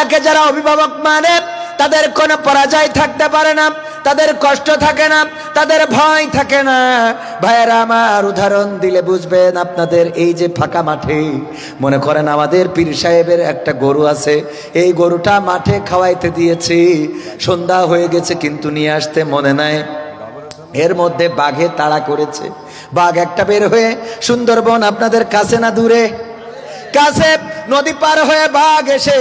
আল্লাহকে যারা অভিভাবক মানে তাদের কোনো পরাজয় থাকতে পারে না, তাদের কষ্ট থাকে না, তাদের ভয় থাকে না। ভাইয়েরা, আমার উদাহরণ দিলে বুঝবেন আপনাদের এই যে ফাঁকা মাঠে, মনে করেন আমাদের পীর সাহেবের একটা গরু আছে, এই গরুটা মাঠে খাওয়াইতে দিয়েছি, সন্ধ্যা হয়ে গেছে কিন্তু নিয়ে আসতে মনে নাই। এর মধ্যে বাঘে তাড়া করেছে। বাঘ একটা বের হয়ে, সুন্দরবন আপনাদের কাছে না দূরে? কাছে নদী পার হয়ে বাঘ এসে,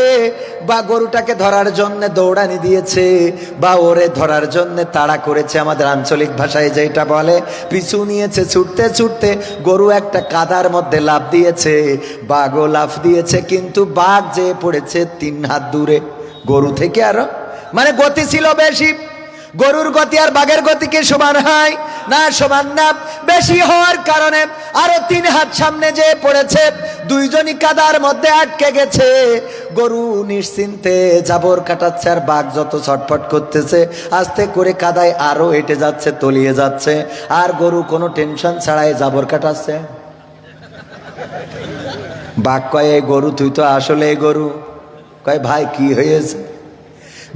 বা গরুটাকে ধরার জন্য দৌড়ানি দিয়েছে, বা ওরে ধরার জন্য তাড়া করেছে। আমাদের আঞ্চলিক ভাষায় যেটা বলে, পিছু নিয়েছে, ছুটতে ছুটতে গরু একটা কাদার মধ্যে লাফ দিয়েছে, বাঘও লাফ দিয়েছে, কিন্তু বাঘ যে পড়েছে তিন হাত দূরে। গরু থেকে আরও। মানে গতি ছিল বেশি। গরুর গতি আর বাঘের গতি কি সমান হয়? না, সমান না। বেশি হওয়ার কারণে আরও তিন হাত সামনে যে পড়েছে। দুইজনই কাদার মধ্যে আটকে গেছে। গরু নিশ্চিন্তে জাবর কাটাচ্ছে আর বাঘ যত ছটফট করতেছে, আস্তে করে কাদায় আরও হেঁটে যাচ্ছে, তলিয়ে যাচ্ছে। আর গরু কোনো টেনশন ছাড়াই জাবর কাটাচ্ছে। বাঘ কয় এই গরু, তুই তো আসলে এই গরু। কয়, ভাই, কি হয়েছে?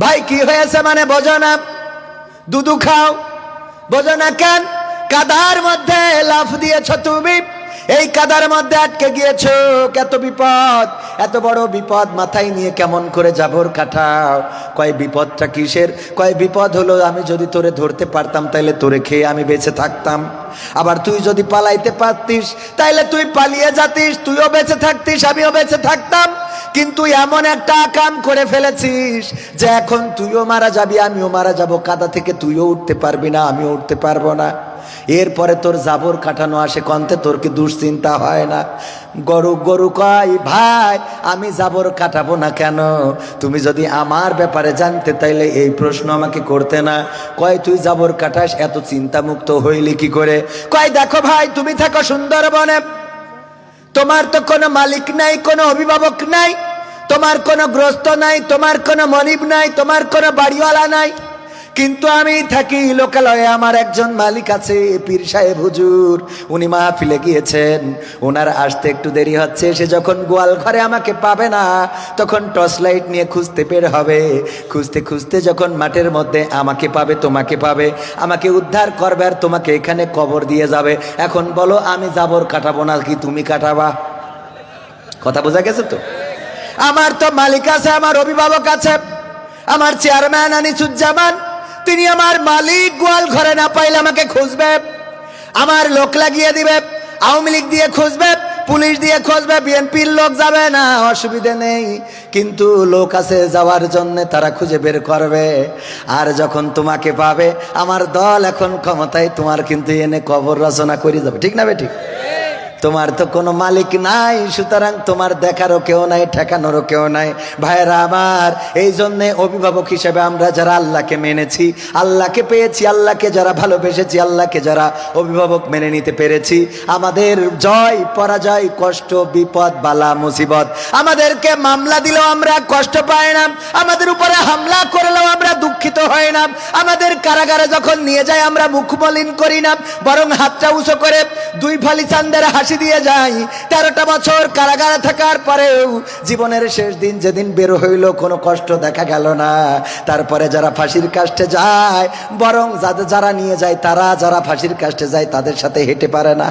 ভাই, কি হয়েছে মানে বোঝো না। দুধু খাও। বোঝো না কেন? কাদার মধ্যে লাফ দিয়েছ তুমি। এই কাদার মধ্যে আটকে গিয়েছ? কত বিপদ, এত বড় বিপদ মাথায় নিয়ে কেমন করে যাবর কাটাও? কয় বিপদটা কিসের? কয় বিপদ হলো আমি যদি তোরে ধরতে পারতাম, তাইলে তোরে খেয়ে আমি বেঁচে থাকতাম। আবার তুই যদি পালাইতে পারতিস, তাইলে তুই পালিয়ে যাতিস, তুইও বেঁচে থাকতিস, আমিও বেঁচে থাকতাম। কিন্তু এমন একটা কাম করে ফেলেছিস যে এখন তুইও মারা যাবি, আমিও মারা যাব। কাদা থেকে তুইও উঠতে পারবি না, আমিও উঠতে পারব না। এরপরে তোর জাবর কাটানো আসে কন্তে, তোর কি দুশ্চিন্তা হয় না? গরু গরু কয়, ভাই, আমি জাবর কাটাবো না কেন? তুমি যদি আমার ব্যাপারে জানতে তাইলে এই প্রশ্ন আমাকে করতে না। কয়, তুই জাবর কাটাস, এত চিন্তামুক্ত হইলি কি করে? কয়, দেখো ভাই, তুমি থাকো সুন্দরবনে। তোমার তো কোনো মালিক নাই, কোনো অভিভাবক নাই। তোমার কোনো গ্রস্ত নাই, তোমার কোনো মনিব নাই, তোমার কোনো বাড়িওয়ালা নাই। কিন্তু আমি থাকি লোকালয়ে, আমার একজন মালিক আছে, পীর সাহেব হুজুর। উনি মা মাহফিলে গিয়েছেন। ওনার আসতে একটু দেরি হচ্ছে, সে যখন গোয়াল ঘরে আমাকে পাবে না, তখন টর্চ লাইট নিয়ে খুঁজতে বের হবে। খুঁজতে খুঁজতে যখন মাঠের মধ্যে আমাকে পাবে, তোমাকে পাবে। আমাকে উদ্ধার করবে আর তোমাকে এখানে কবর দিয়ে যাবে। এখন বলো, আমি জাবর কাটাবো না কি তুমি কাটাবা? কথা বোঝা গেছে তো? আমার তো মালিক আছে, আমার অভিভাবক আছে। আমার চেয়ারম্যান আনিসুজ্জামান তিনি আমার মালিক গোয়াল ঘরে না পাইলে আমাকে খুঁজবে। আমার লোক লাগিয়ে দিবে, আওয়ামী লীগ দিয়ে খুঁজবে, পুলিশ দিয়ে খুঁজবে, বিএনপির লোক যাবে না, অসুবিধে নেই। কিন্তু লোক আছে যাওয়ার জন্য তারা খুঁজে বের করবে। আর যখন তোমাকে পাবে, আমার দল এখন ক্ষমতায়, তোমার কিন্তু এনে কবর রচনা করে যাবে। ঠিক না বে ঠিক তোমার তো কোনো মালিক নাই, সুতরাং তোমার দেখারও কেউ নাই, ঠেকানোরও কেউ নাই। ভাইরা আমার, এই জন্যে অভিভাবক হিসেবে আমরা যারা আল্লাহকে মেনেছি, আল্লাহকে পেয়েছি, আল্লাহকে যারা ভালোবেসেছি, আল্লাহকে যারা অভিভাবক মেনে নিতে পেরেছি, আমাদের জয়, পরাজয়, কষ্ট, বিপদ, বালা, মুসিবত, আমাদেরকে মামলা দিলেও আমরা কষ্ট পাই না, আমাদের উপরে হামলা করলেও আমরা হয় না। আমাদের কারাগারে যখন নিয়ে যায় আমরা মুখ মলিন করি না, বরং হাতটা উঁচু করে দুই ফালি চান্দের হাসি দিয়ে যাই। তেরোটা বছর কারাগারে থাকার পরেও জীবনের শেষ দিন যেদিন বের হইল, কোনো কষ্ট দেখা গেল না। তারপরে যারা ফাঁসির কাস্টে যায়, বরং যাদের যারা নিয়ে যায়, তারা যারা ফাঁসির কাস্টে যায়, তাদের সাথে হেঁটে পারে না।